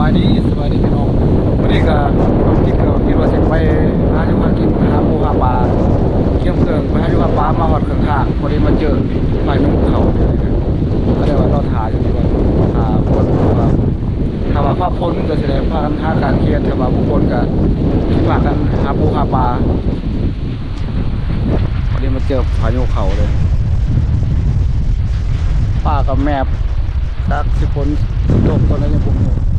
บายดีสบายดีพี่น้องวันนี้ก็คิดก็คิดว่าสิไปหาอยู่หากินหาปูหาปลาเกี่ยมเครื่องไปหาอยู่หาปลามาหอดเครื่องข้างพอดีมาเจอไฟนุ่งเขาก็เลยว่าเราถ่ายอยู่ที่ว่าหาคนว่าถ้าว่าภาพพ้นก็แสดงว่ากันหาการเครียดถ้าว่าบุคคลก็ฝากกันหาปูหาปลาพอดีมาเจอพายุเขาเลยป้ากับแม่สักสิคนโดดคนแล้วยังบุกอยู่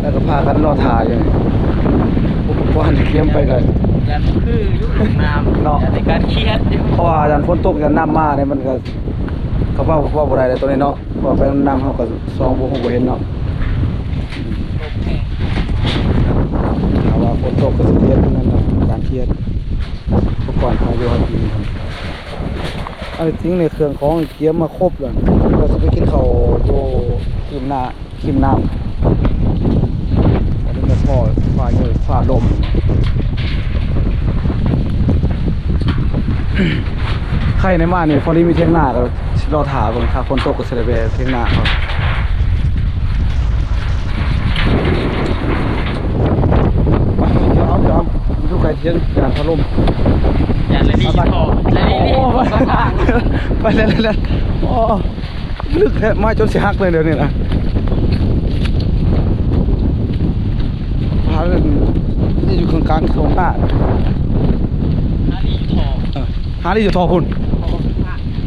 แล้วก็พากันรอถ่ายอยู่อุปกรณ์เตรียมไปกันยันคือยุคลงน้ำเนาะยันในการเครียดอยู่เพราะว่ายันฝนตกยันน้ำมาเนี่ยมันก็เขาว่าว่าบ่ได้เลยตัวนี้เนาะเพราะว่าไปน้ำเขาก็ซองบ่คงบ่เห็นเนาะถ้าว่าฝนตกก็สิเครียดนั่นน่ะการเครียดอุปกรณ์พายุให้กินครับ เอาทิ้งในเครื่องของเกียมมาครบแล้วก็จะไปกินข้าวอยู่กินหน้าคิมน้ำอันนี้ก็พ่อฝ่าเยอะฟ้าลมใครในบ้านนี่พอดีมีเทียงหน้าก็ราถาก่อนครับคนตกก็เซเลเบเทียงหน้าเขาไปเดี๋ยวเอาเดี๋ยวเอาดูไก่เที ยงงานพะล่มยันเลยนี่พอเลยนี่นี่โอ้ข้างล่างไปเลยเลยเลยโอ้ลึกแท้ไม้จนสิหักเลยเดี๋ยวนี้นะพาเล่นนี่อยู่กลางๆโครงหน้าอันนี้อยู่ทองเออหาที่อยู่ทอพุ่น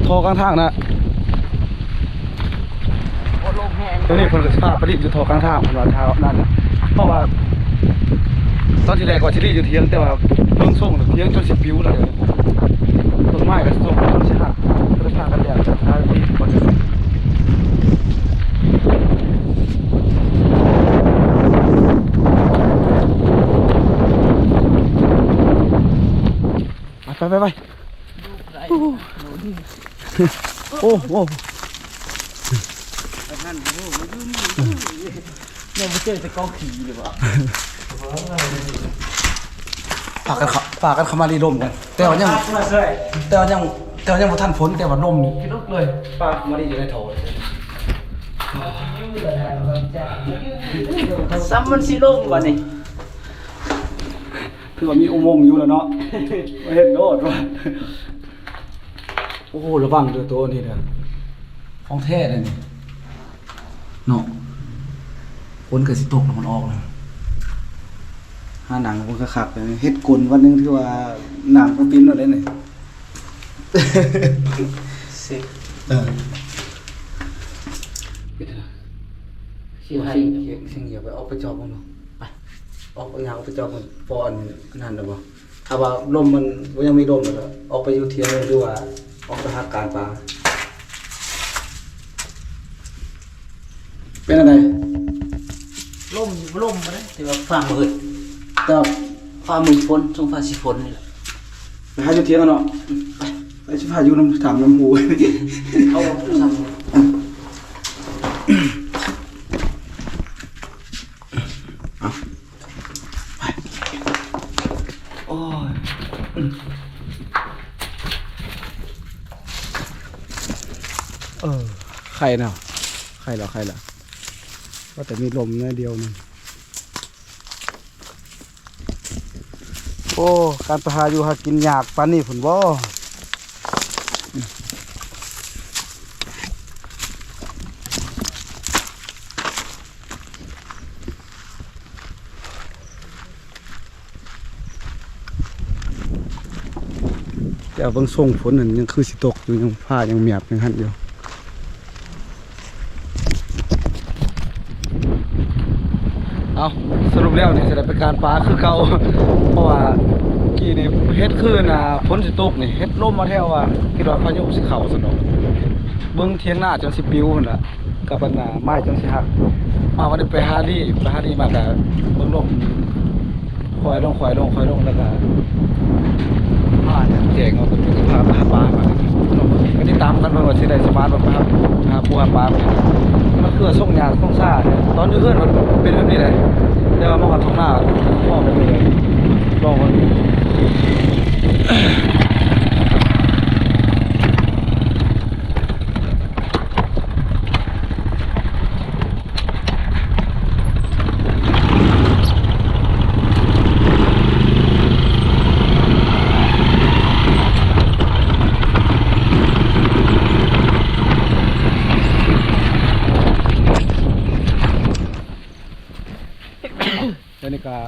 โทรกลางทางนะโอ้ลมแห้งตัวนี้คนก็สภาพประดิษฐ์อยู่โทรกลางทางคนว่าเท้านั่นน่ะเพราะว่า ตอนที่แรกก็ชิลี่อยู่เทียงแต่ว่าเบิ่งส่งเทียงจนสิบปิ้วแล้วเดี๋ยต้นไม้ก็ส่งจนสิหักก็เลยพากันแดดจากท้ายที่คนไปไปไปโอ้โหนั่นโอ้มันยุ่งเนี่ยไม่เจอจะกองขี่เลยวะ ฝากกันเขาฝากกันเขามารีลมกันแต่ว่ายังมาเลยแต่ว่ายังแต่ว่ายังบ่ทันพ้นแต่ว่าลมนี่คิดลุกเลยฝากมารีอยู่ในโถซ้ำมันสิลงวะนี่คือว่ามีอุโมงค์อยู่แล้วเนาะมาเห็นโดดว่าโอ้โหระวังเด้อตัวนี้เด้อของแท้เลยนี่เนาะฝนก็สิตกแล้วมันออกแล้ว หาหนังมันก็คักเลยเฮ็ดกลวันหนึงที่ว่าหนังก็ปิ้นเอาได้นี่สิเออสิให้เสียงเสียงอย่าไปออกไปจอบมันเนาะไปออกไปยาวไปจอบมันปอนนั่นน่ะบ่ถ้าว่าลมมันบ่ยังมีลมแล้วก็ออกไปอยู่เทียงหรือว่าออกไปหาการปลาเป็นอะไรลมลมมาเลยแต่ว่าฟ้ามืด แต่ว่าฟ้ามืดฝนช่วงฟ้าสิฝนนี่แหละไปหาอยู่เทียงกันเนาะไปไปสิพาอยู่น้ำถามน้ำหูเอาซ้ำโอ้ยเออใครเนาะใครเหรอใครเหรอว่าแต่มีลมนิดเดียวนึ โอ้ การไปหาอยู่หากินยากปานนี้ผุนบ่แต่บางส่งฝนนั่นยังคือสิตกอยู่ยังผ้ายังเมียบยังหันอยู่ เอาสรุปแล้วนี่จะ ไปการปลาคือเก่าเพราะว่ากี่นี่เฮ็ดคืนน่ะฝนสิตกนี่เฮ็ดลมมาแถวว่าคิดว่าพายุสิเขาสนุกเบิ้งเทียงหน้าจนสิปิวพุ่นล่ะกับปัญหาไม้จนสิหักมาวันนี้ไปฮารีไปฮารีมาก็เบิ้งลมคอยลงคอยลงคอยลงแล้วก็้าเนี่ยแจงเอาไปเป็นพาไปหาปลามาก็ติดตามกันมาว่าสิได้สบาร์ทบ่ครับหาปูหาปลามันคือส่งยาส่งซ่าเนี่ยตอนอยู่เฮือนมันเป็นแบบนี้เลยเดี๋ยวมาขัดท้องหน้าพ่อเป็นยังไงบอกมัน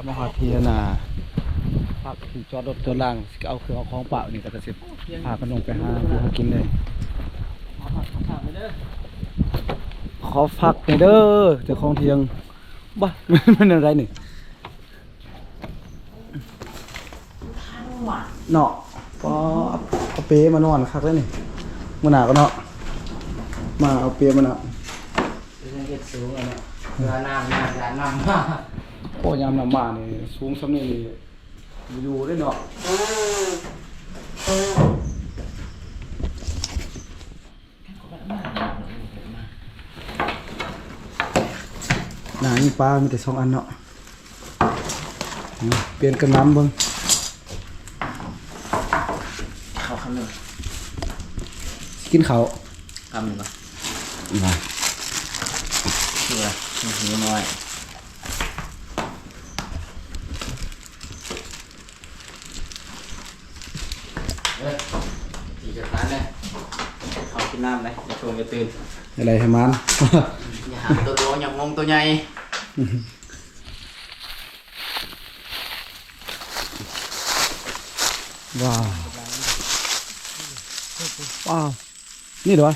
มาฮอดที่นาพักที่จอด รถจอดล่างสิเอาเครื่องเอาของเปล่านี่ก็จะสิพากันลงไปหาอยู่หากินเลยขอผักขอผักไปเด้อขอพักหน่อยเด้อเจ้าของเทียงบ้ามันอะไรนี่เนาะก็เอาเปมานอนคักแล้วนี่มื่อหนาก็เนาะมาเอาเปมาเนาะเป็นเก็บสูงอะเนาะเรือน้ำน้ำน้ำน้ำมาโอ้ยามน้ำมานี่สูงสำนี่นี่ อยู่ได้เนาะหนานี่ปลามีแต่สองอันเนาะอืมเปลี่ยนกันน้ำเบิ่งเขาคำหนึ่งสิกินเขาวคำหนึ่งก่อนมาคืออะไรหิวน้อยเอ้ยอีกจากนั้นเลยเขากินน้ำเลยจะชวนจะตื่น อะไรให้มัน อย่าหาตัวโตอย่างงงตัวใหญ่ว้าวว้าวนี่เหรอวะ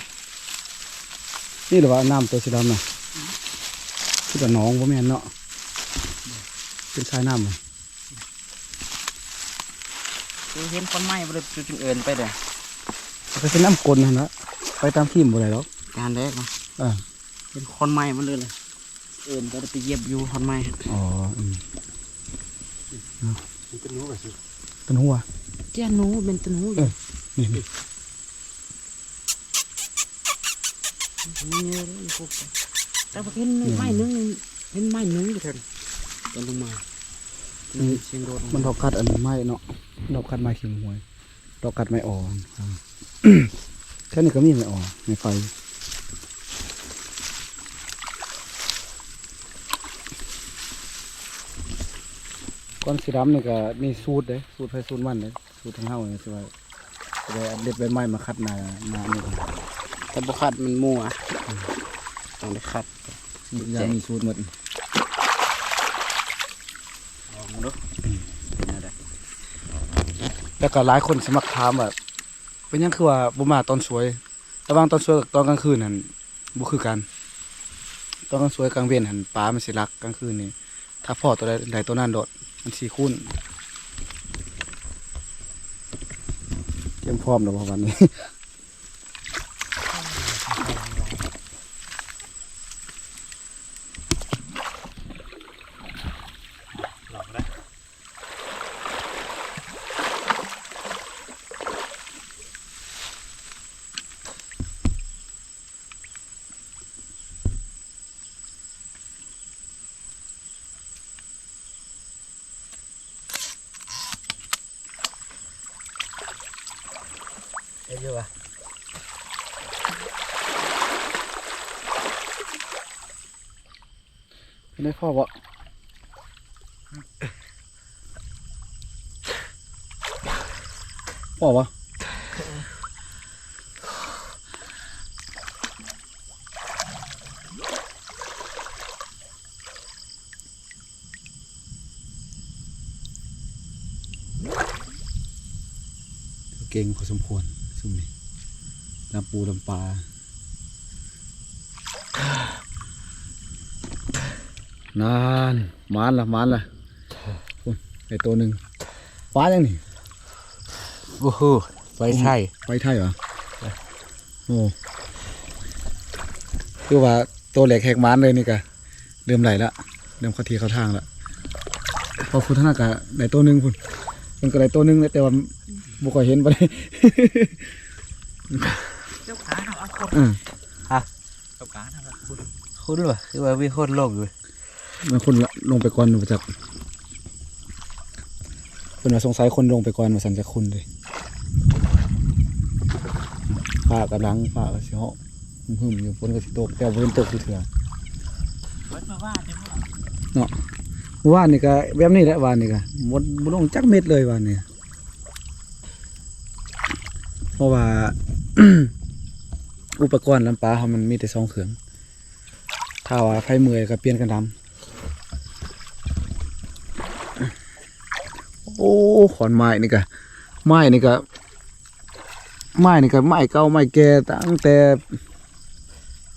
นี่เหรอวะน้ำตัวสีดำน่ะคือแต่หน้องพ่แม่นเนาะเป็นชายน้ำเลย เห็นคนไหม้บ่ได้จุดเอินไปเด้อก็เป็นน้ำกลนนะนะไปตามขีมบ่ได้หรอกการแรกเนาะอ่าเป็นคนไหม้มันเลยเลยเอินก็ได้ไปเยียบอยู่คนไหม้อ๋ออืมเป็นหัวเป็นหัวเจ้าหนูเป็นตัวหนูเออนี่นี่นี่เยอะเลยพวกแต่พอเห็นไม้นึงเห็นไม้นึงอยู่เถินตอนลงมา เสียงโดดมันดอกกัดอันไม้เนาะดอกกัดไม้ขิงหวย ดอกกัดไม้อ่อนอ่าแค่นี้ก็มีไม้อ่อนไม้ไฟก้อนสีดำนี่ก็มีสูตรเด้สูตรไฟสูตรมันเด้สูตรทางเฮาเนี่ยสิว่าสิได้เอาเด็ดใบไม้มาคัดมามานี่ก่อนแต่บุคัดมันมั่วต้องได้คัดยามีสูตรหมด ลองดูเป็นอะไร แล้วก็หลายคนสมัครถามแบบเป็นยังคือว่าบุมาตอนสวย ระหว่างตอนสวยกับตอนกลางคืนนั่นบุคือกัน ตอนกลางสวยกลางเวียนหันปลามันสิรักกลางคืนนี่ถ้าพ่อตัวใดใดตัวนั้นโดดมันสีคุ้นเตรียมพร้อมแล้วบ่วันนี้ ลองได้ ได้เยอะอะ ไม่ได้พ่อบ่พ่อบ่เก่งพอสมควรซุ่มนี่ลำปูลำปลา นานมานละมานละพุ่นไอตัวหนึ่งปลายังนี่บูฮูไปไทยไปไทยเหรอโอ้คือว่าตัวแหลกแหกมานเลยนี่กะเริ่มไหลละเริ่มเข้าทีเข้าทางละพอพุทธนากะได้ตัวหนึ่งพุ่นมันก็ได้ตัวหนึ่งเลยแต่ว่าบุกเห็นไปเลยเจ้าขาเอาคนอืมเจ้าขาทำละคุณคุณเหรอคือว่ามีคนลงอยู่ มันคนลงไปก่อนมาจากเป็นว่าสงสัยคนลงไปก่อนมาสันจะคุณเลยฝ้ากำลังฝ้าก็สิเหาะหึมอยู่ฝนก็สิตกแต่ว่าฝนตกอยู่เถื่อเปิดมาว่าเดี๋ยวเนาะว่านนี่ก็แบบนี้แหละว่านนี่ก็หมดบ่ลงจักเม็ดเลยว่านนี่เพราะว่าอุปกรณ์ลำปลาเขามันมีแต่สองเครื่องถ้าว่าไฟเมื่อยก็เปลี่ยนกันดำ โอ้ขอนไม้นี่ก็ไม้นี่ก็ไม้นี่ก็ไม้เก่าไม้แก่ตั้งแต่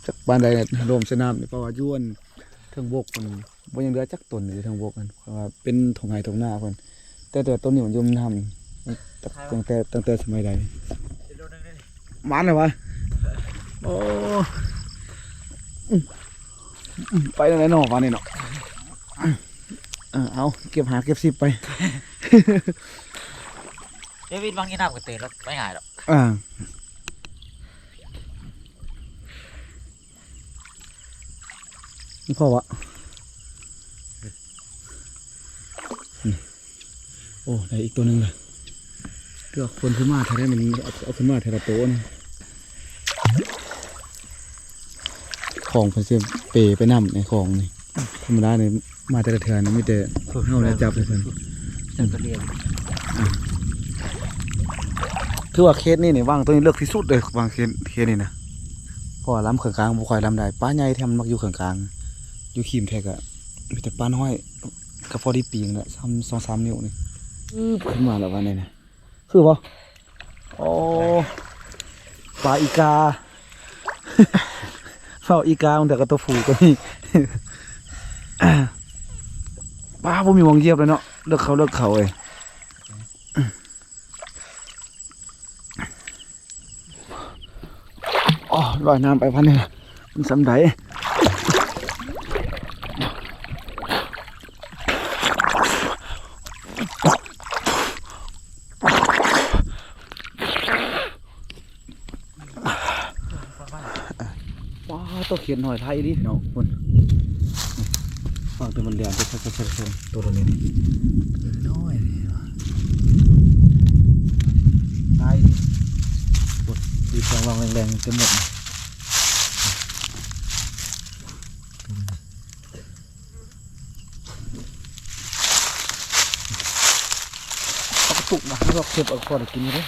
จากบ้านใดรวมสนามนี่เพราว่าย้วนเทิงบกมันบ่ยังเหลือจักต้นอยู่เทิงบกมันเพราะว่าเป็นทงไห้ทงหน้าเพิ่นแต่แต่ต้นนี้มันยุ่มนำตั้งแต่ตั้งแต่สมัยใดมันเลยวะโอ้อืมอืมไปไหนเนาะวันนี้เนาะเออเอาเก็บหาเก็บสิบไป เดวิดบางทีน้ำก็เตะแล้วไม่หายหรอกอ่านี่พ่อวะนี่โอ้ได้อีกตัวหนึ่งเลยเลือกคนขึ้นมาแทนมันเอาเอาขึ้นมาแทนละโต๊ะนี่ของเพิ่นเสียเปไปนำในของนี่ธรรมดาเนี่ยมาแต่ละเทือนนี่มีแต่เฮาได้จับเลยเพิ่น จักรเรียนถือว่าเคสนี่นี่วางตัวนี้เลือกที่สุดเลยวางเคสเคสนี่นะเพราะว่าล้ำเขื่องกลางบ่ค่อยล้ำได้ป้าใหญ่แทมนมักอยู่เขื่องกลาง อยู่ขีมแทกอะมีแต่ป้าน้อยกับพอดีปีงแหละซ้ำสองสามนิ้วนี่อื้อขึ้นมาแล้ววันนี้นะคือบ่โอ้ปลาอีกาเฝ้าอีกามันแต่ก็ตัวฟูก็มีป้าบ่มีหวงเหยียบเลยเนาะ เลิกเขาเลิกเขาเอ้ยอ๋อลอยน้ำไปพันนี่ล่ะมันสำไดว้าตัวเขียนหน่อยไทยดิเนาะคุณฟังตัวมันเรียนไปชักชักชักชักตัวนี้นี่ตัวน้อยนี่ว่ะไทยดิ ปวดดีฟังลองแรงๆจะหมดเอากระตุกมาให้เราเก็บเอาก่อนกินเลย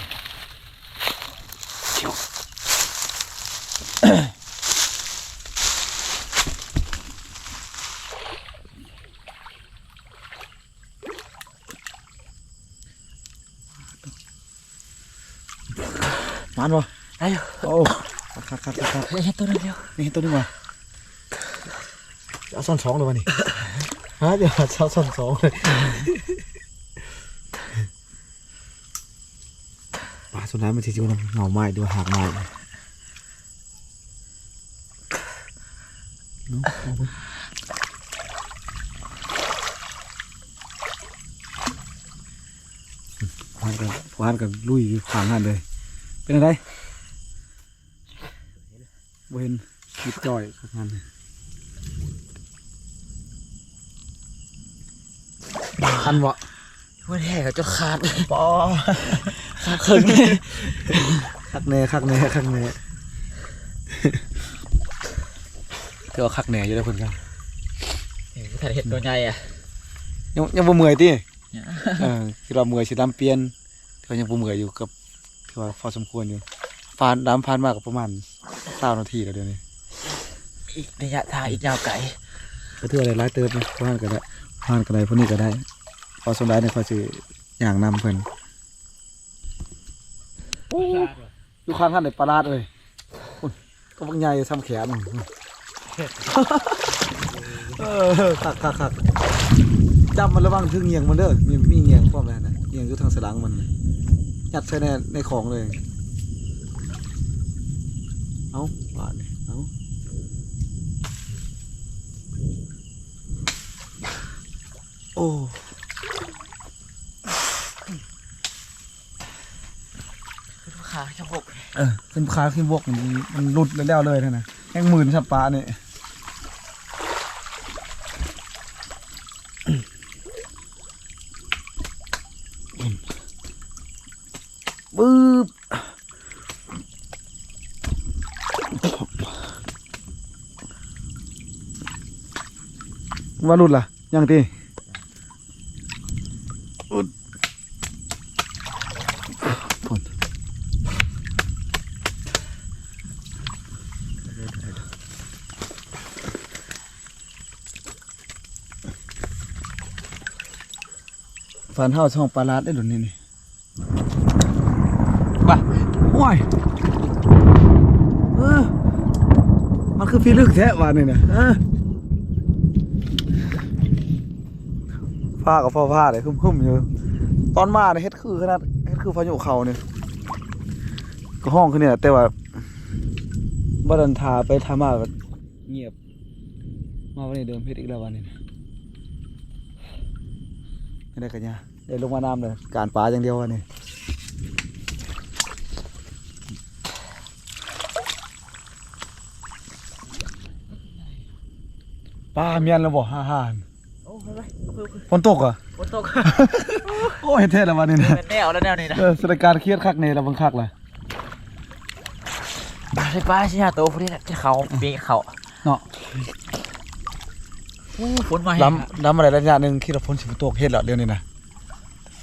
มันวะ ไอ้ยโอ้คักคักคักคักเห็นตัวนึงเดียวนี่ตัวนี้วะเอาซ่อนสองเลยวะนี่ฮะเดี๋ยวเอาซ่อนสองเลยปลาสุดท้ายมันจริงๆมันเหงาไม้ดูหากไม้เนาะเอาไปพานกันพานกันลุยอยู่ขางงานเลย เป็นอะไร บ่เห็นคิดจ่อยขางงานเลยคันวะมันแห่กับเจ้าขาดปอขาดครึ่งคักแน่คักแน่คักแน่เธอเอาคักแน่อยู่แล้วเพิ่นกันเห็นถ่ายเห็นตัวใหญ่อะยังยังบ่เมื่อยติเนี่ยเออคิดว่าเมื่อยสิดำเปลี่ยนเธอยังบ่เมื่อยอยู่กับถือว่าพอสมควรอยู่ ผ่านดำผ่านมากกประมาณ20นาทีแล้วเดี๋ยวนี้อีกระยะทางอีกยาวไกลก็ถือว่าได้หลายเติบนะผ่านก็ได้ผ่านก็ได้พวกนี้ก็ได้พอสมได้เนี่ยเขาสิอย่างนำเพิ่นอยู่ข้างท่านได้ปลาลาดเลยอุ้ยก็บักใหญ่ซ้ำแขนนั่นเออคักคักคักจับมันระวังถึงเงียงมันเด้อมีมีเงียงพร้อมแล้วนะเงียงอยู่ทางสลังมันยัดใส่ในในของเลย เอาบาดนี่เอาโอ้ขาช่างหกเออขึ้นขาขึ้นบวกมันมันหลุดแล้วเลยนะนะแห้งหมื่นสับปลาเนี่ยบึ้บ ว่าหลุดล่ะยังตีอุดผลไฟฝันเฮาช่องปลาลาดได้ดุนี่นี่ป่ะโอ้ยเออมันคือฟีลึกแท้ว่านี่นะ เออฟ้ากับฟ้าฟ้าเลยคึมๆอยู่ ตอนมาเนี่ยเฮ็ดคือขนาดเฮ็ดคือพายุเขาเนี่ยก็ห้องคือเนี่ยแต่ว่าบ่ดันทาไปทามาก็เงียบ มาวันนี้เดิมเฮ็ดอีกแล้ววันนี้ไม่ได้กันยได้ลงมาน้ำเลยการปลาอย่างเดียววันนี้ปลาเมียนแล้วบ่ฮ่าฮ่าโอ้ไปไปไปไปฝนตกอะฝนตกโอ้ยเท่แล้ววันนี้นะเป็นแนวแล้วแนวนี้นะเออสถานการณ์เครียดคักเนี่ยเราบังคักเลยไปเลยป้าชิฮะโตพวกนี้นะที่เขาปีนเขาเนาะโอ้ฝนมาล้ำล้ำอะไรระยะหนึ่งคิดว่าฝนสิฝนตกเฮ็ดแล้วเดี๋ยวนี้นะ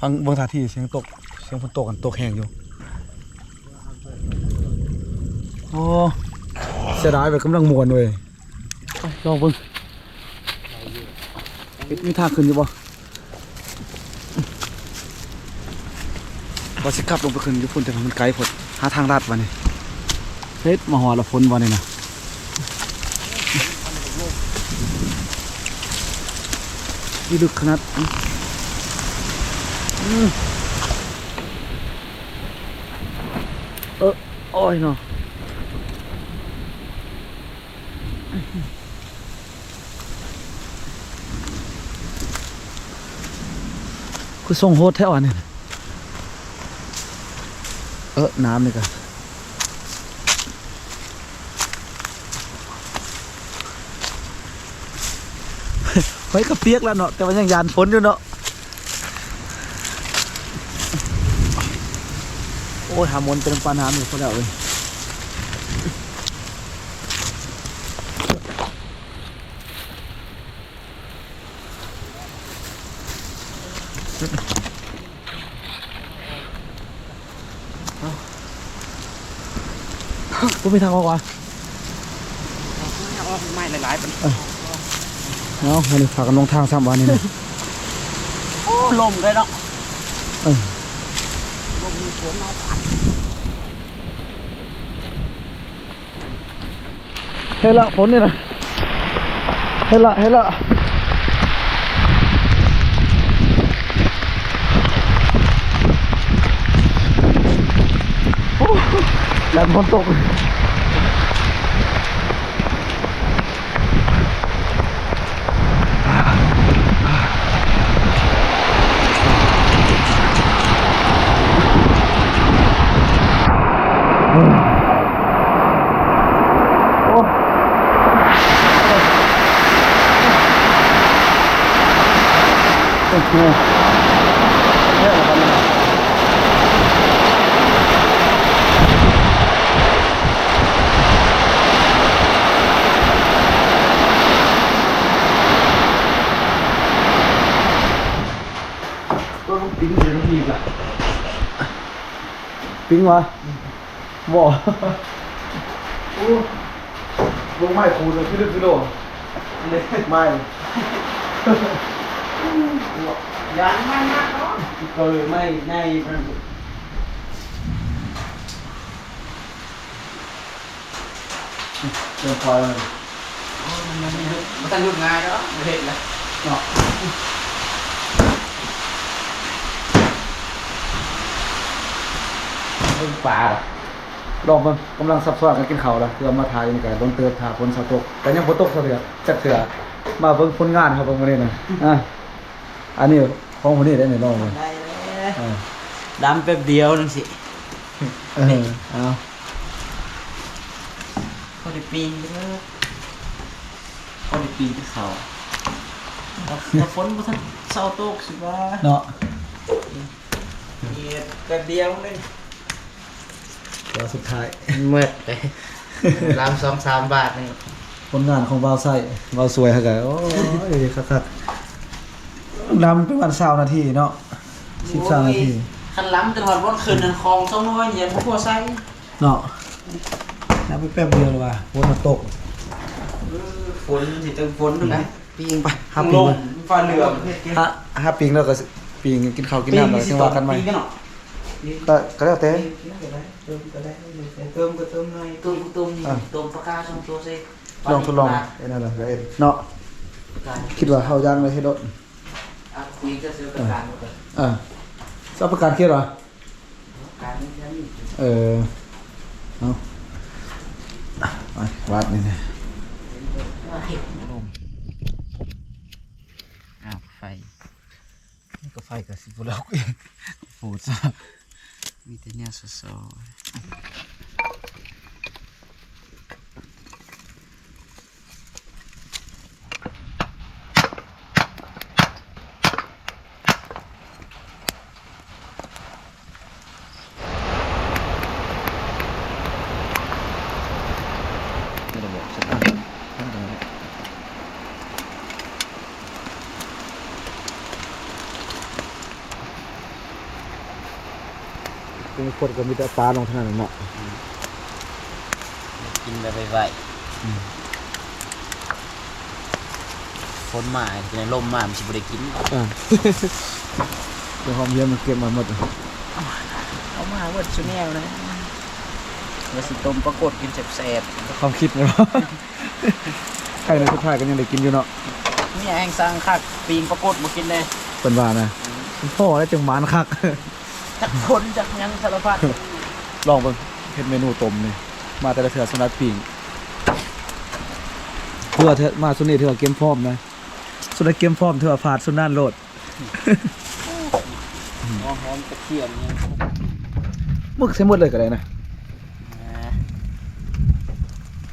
ฟังเบิ่งท่าที่เสียงตกเสียงฝนตกกันตกแห้งอยู่โอ้เสียดายแบบกำลังมวนเว้ยไปลองเบิ่ง มีทางขึ้นอยู่บ่ว่าสิขับลงไปขึ้นอยู่พุ่นแต่ว่ามันไกลพดหาทางลัดวะนี่เฮ็ดมาหอละฝนวะนี่นะนี่ลึกขนาดอืมอืมเออโอ้ยเนาะ คือส่งโฮสแถวอันนี้เออน้ำนี่กันไว้ก็เปียกแล้วเนาะแต่ว่ายังยานฝนอยู่เนาะโอ้ยหามนเป็นปลาน้ำอยู่เขาแล้วเลย กูไม่ทางออกวะเอาไม้หลายๆเป็นเนาะวันนี้พากันลงทางสามวันนี่นะโอ้ลมเลยเนาะเออลมมีฝนเอาเฮ้ยละฝนนี่นะเฮ้ยละเฮ้ยละ แรงฝนตกโอ้โอ้โหเยอะเหมือนกันนะก็ต้องปิ้งเสียงทีกอะ ปิ้งวะบ่โอ้ลงไม้คูณเลยพี่ลึกพี่โลเล็กไม้ยางมันมาก เนาะก็เลยไม่ในมันเดินคอยเลยมันต้องยุ่งง่ายเนาะเห็นแล้วเนาะเบิ่งปลาล่ะลองมันกำลังซับซ้อนกันกินข้าวละเพื่อมาทายในการลงเติมทาฝนสะตกแต่ยังฝนตกเสือจักเถื่อมาเบิ่งผลงานครับเบิ่งมาเนี่ยนะอะอันนี้ของคนนี้ได้ไหนลองเลยได้เลยเออดำแป๊บเดียวนึงสิเออเอาพอได้ปีนเด้อพอได้ปีนที่เขาแต่ฝนบ่ทันเศร้าตกสิว่าเนาะเอียดแป๊บเดียวนึง ตัวสุดท้ายเมื่อไปรามสองสามบาทนี่ผลงานของบาวไส้บาวสวยฮะกะโอ้ยคักๆดำเป็นวันเสาร์นาทีเนาะสิบสามนาทีคันล้ำจนหอดวันคืนนั้นคลองต้องน้อยเหยียบพวกไส้เนาะน้ำไปแป๊บเดียวเลยว่ะฝนมันตกฝนสิตึงฝนดูนะปิงไปห้าลปิงมเลยฟ้าเหลืองห้าห้าปิงแล้วก็ปีงกินข้าวกินน้ำแล้วจังว่ากันใหม่ปีกันเนาะก็ก็แล้วแต่เติมก็ได้เติมก็เติมหน่อยเติม ก็เติมนี่อะเติมปากกาสองตัวสิลองทดลองไอ้นั่นน่ะก็เอ็นเนาะปากกาคิดว่าเฮาย่างเลยให้โดดอะคุยจะซื้อปากกาหมดเลยอ่าทราบประกันเครียดเหรอการนี้แค่นี้เออเอาไปวาดนี่นะอ้าวไฟนี่ก็ไฟกับสิบุเราเองโหดซะมีแต่เนี่ยสอ ไม่ได้บอกสักอันนั่นตรงนี้ เป็นคนก็มีแต่ปลาลงเท่านั้นเนาะกินไปไวฝนมาในลมมามันสิบ่ได้กินอ่าเดี๋ยวความเย็นมันเก็บมาหมดเลยเอามาเวิร์ดชูแนวนะว่าสิต้มปรากฏกินแซ่บความคิดเลยว่าใครในสุดท้ายก็ยังได้กินอยู่เนาะๆนี่แห้งสร้างคักปีงปรากฏบ่กินเลยเป็นว่านะพ่อแล้วจังหมานคัก จักคนจักหยังสารพัดลองเบิ่งเฮ็ดเมนูต้มนี่มาแต่ละเทื่อสำหรับปิ่งเทื่อเทื่อมาสุดนี้เทื่อเกมพร้อมนะสุดนี้เกมพร้อมเทื่อผาดสุดนั่นโลดหอมหอมกระเทียมยังมึกใส่หมดเลยก็ได้นะ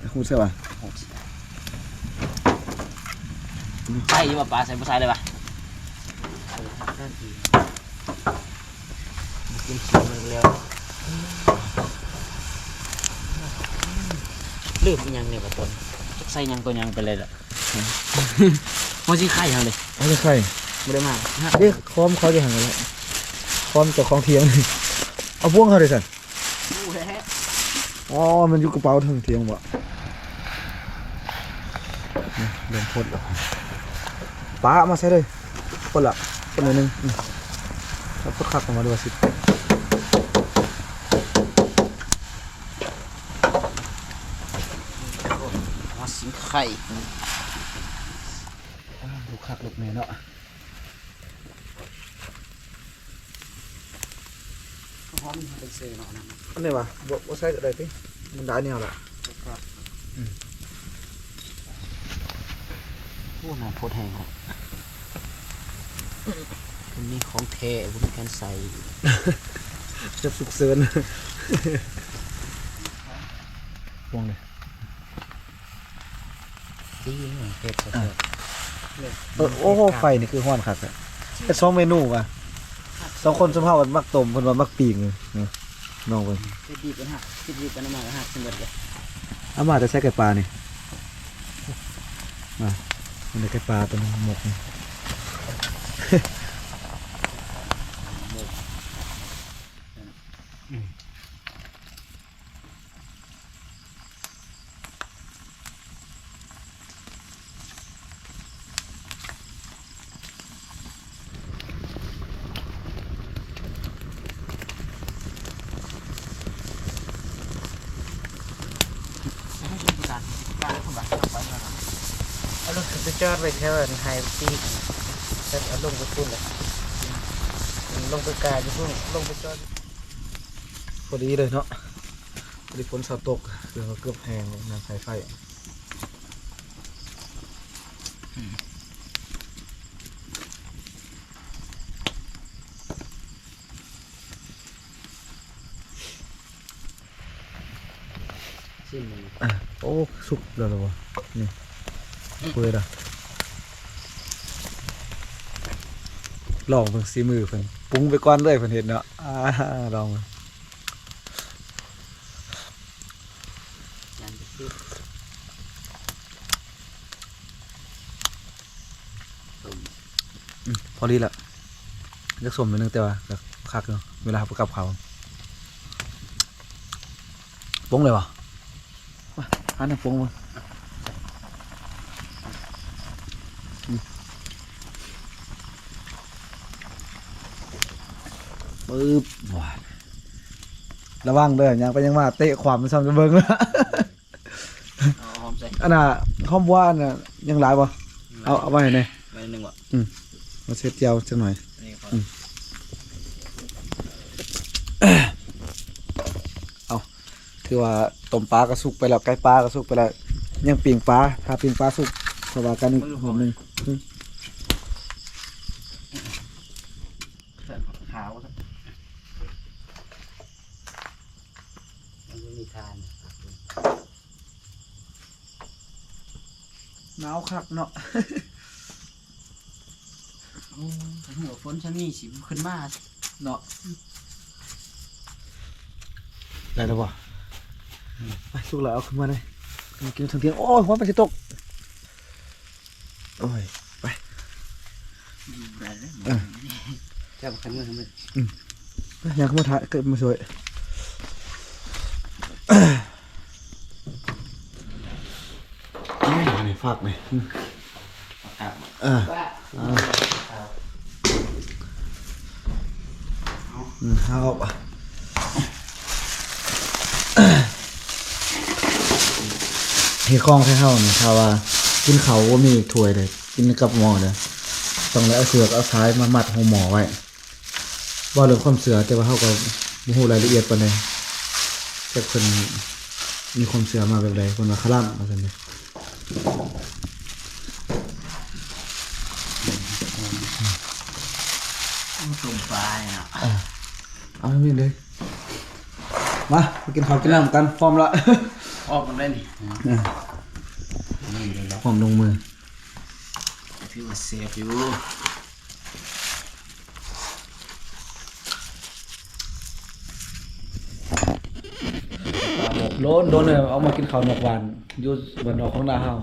อ่าฮู้ใช่ป่ะใช่ยี่ว่าปลาใส่บ่ใส่เลยป่ะ กินขี้มันแล้วลืมอีหยังเนี่ยกับตนจักใส่หยังตัวหยังไปเลยล่ะมันสิไข่เฮาเลยเอาจะใครบ่ได้มาเรียกคอมเขาจะหันกันแล้วคอมเจ้าของเทียงนี่เอาพวงเขาดิสั่นดูแท้อ๋อ มันอยู่กระเป๋าถึงเทียงบ่นี่เริ่มพ่นแล้วปลาเอามาใส่เลยพ่นละพ่นหน่อยหนึงอืมแล้วพ่นคักออกมาดูว่าสิ มาสิไข่ลูกคักลูกแม่เนาะหอมเป็นเสือเนาะนะอันนี้วะบ่บ่ใส่ก็ได้ติมันได้แนวละโอ้น่าโพดแห้งครับวันนี้ของแท้บุญกันใส่จะสุกเซินพวงเลย ที่ นี่เผ็ดสุดเออโอ้โหไฟนี่คือฮ้อนคักอะแต่สองเมนูว่ะสองคนสมเฮากันมักต้มเพิ่นว่ามักปิ้งเลยนี่น้องเพิ่นๆที่ดีเป็นหักที่ดีเป็นน้ำมันหักสมบูรณ์เลยเอามาแต่ใส่ไก่ปลานี่มามันได้ไก่ปลาตัวนึงหมกนี่ เอาลงไป จอดไปเท่าไหร่ไฮปีกเอาลงไปพุ่นเลยลงไปกาอยู่พุ่นลงไปจอดพอดีเลยเนาะพอดีฝนสาตกเรือก็เกือบแห้งเลยน้ำใส่ไฟสิ้นมันอะโอ้ สุกแล้วเหรอวะนี่เปื่อยละ ลองเบิ่งสีมือเพิ่นปรุงไปก่อนเลยเพิ่นเห็นเนาะอ่าลองพอดีละจะสมนิดนึงแต่ว่าก็คักเนาะเวลาประกับเขาปรุงเลยวะมาหาหน้าปรุงมา ปึ๊บว้าระวังเด้อยังไปยังมาเตะความมันซ้ำจะเบิ่งแล้วเอาหอมใส่อันน่ะข้อมว่าอันน่ะยังหลายบ่เอาเอาไว้ให้หน่อยใบหนึ่งวะมาเช็ดเจียวจังหน่อยนี่พอถือว่าต้มปลากระสุกไปแล้วไก่ปลากระสุกไปแล้วยังปิ้งปลาถ้าปิ้งปลาสุกสว่ากันอีกหอมหนึง ขาวครับ มันไม่มีทานหนาวคักเนาะโอ้หัวฝนฉันนี่สิขึ้นมาเนาะได้แล้วบ่ไปสุกแล้วเอาขึ้นมาเลยมากินทั้งเที่ยงโอ้ยหัวมันสิตกโอ้ยได้เลยเออจะมาขึ้นมาทำไมอยากขึ้นมาถ่ายเกิดมาสวย ข้ากหน่อยครับเออว่าอืมเอาปะเฮ้คล้องให้เฮานี่ถ้าว่ากินเขาวว่ามีถ้วยเลยกินกับหม้อเลยต้องเลยเอาเสือกเอาสายมามัดหัวหมอไว้ว่าเรื่องความเสือแต่ว่าเฮาก็บ่ฮู้รายละเอียดไปานใดแต่เพิ่นมีความเสือมาแบบใดเพิ่นว่าคลั่มาซั่นเด้ ตุ่มปลาเนี่ยเอาให้มีเลยมาไปกินข้าวกินน้ำกันพร้อมละออกมันได้นี่นี่เลยแล้วพร้อมลงมือพี่ว่าเซฟอยู่ โลนโดนเลยเอามากินข้าวนอกหวานอยู่บนนอกของนาเฮา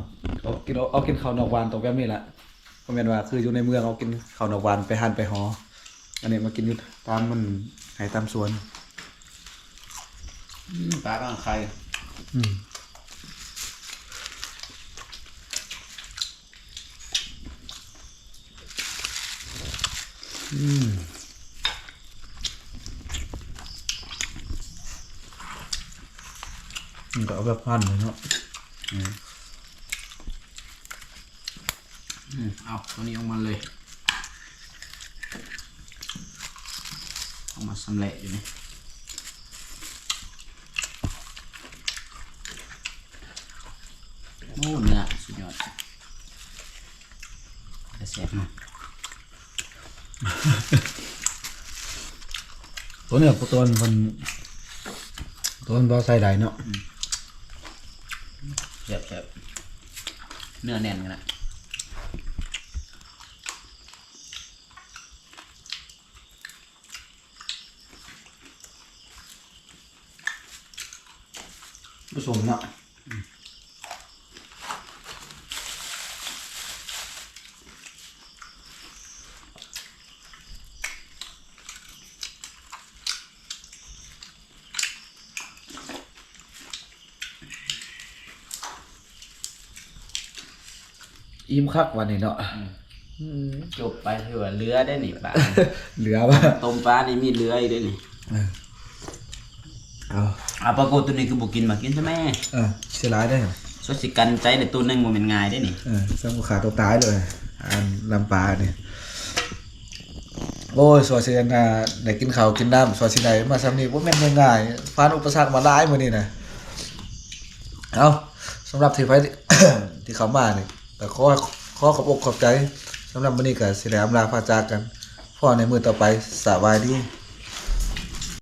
เอากินเอากินข้าวนอกหวานตรงแบบนี้แหละก็แม่นว่าคืออยู่ในเมืองเอากินข้าวนอกหวานไปหั่นไปหอ อันนี้มากินอยู่ตามมันให้ตามสวนปลาบ้างใครอืมอืม มันก็เอาแบบพันเลยเนาะอืมเอาตัวนี้ออกมาเลยเอามาสำเร็จอยู่นี่โอ้เนื้อสุดยอดจะเสร็จมั้ยตัวเนี่ยตัวมันตัวมันบ่ใส่ได้เนาะ เจ็บเจ็บ เนื้อแน่นกันนะผสมเนาะ อิ่มคักวันนี้เนาะจบไปเถอะเรือได้นี่ปลาเหลือป่ะต้มปลานี่มีเรืออีกด้วยนี่เอาอะปลาโกตัวนี้คือบุกินมากินใช่ไหมเออเสียร้ายได้เหรอสดสิกันใจในตัวหนึงมันเป็นง่ายได้นี่เออสร้างขาตัวตายเลยอันลำปลาเนี่ยโอ้ยสวัสดีนะได้กินข้าวกินน้ำสวัสดีไหนมาซ้ำนี้ว่าแม่นง่ายๆฟานอุปสรรคมาหลายมื้อนี้นะเอาสำหรับที่ไฟที่เขามานี่ แต่ขอขอขอบอกขอบใจสำหรับมันนี้ก็สิได้อำลาพาจากกันพ่อในมือต่อไปสบายดี